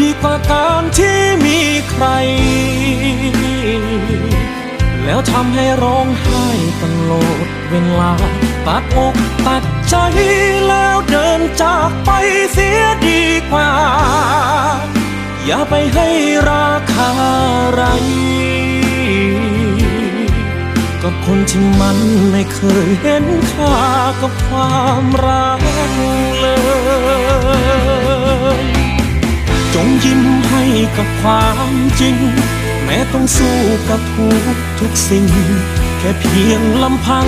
ดีกว่าการที่มีใคร แล้วทำให้ร้องไห้ตลอดเวลา ตัดอกตัดใจแล้วเดินจากไปเสียดีกว่า อย่าไปให้ราคาไรกับคนที่มันไม่เคยเห็นค่ากับความรัก ยิ้มให้กับความจริง แม้ต้องสู้กับทุกทุกสิ่ง แค่เพียงลำพัง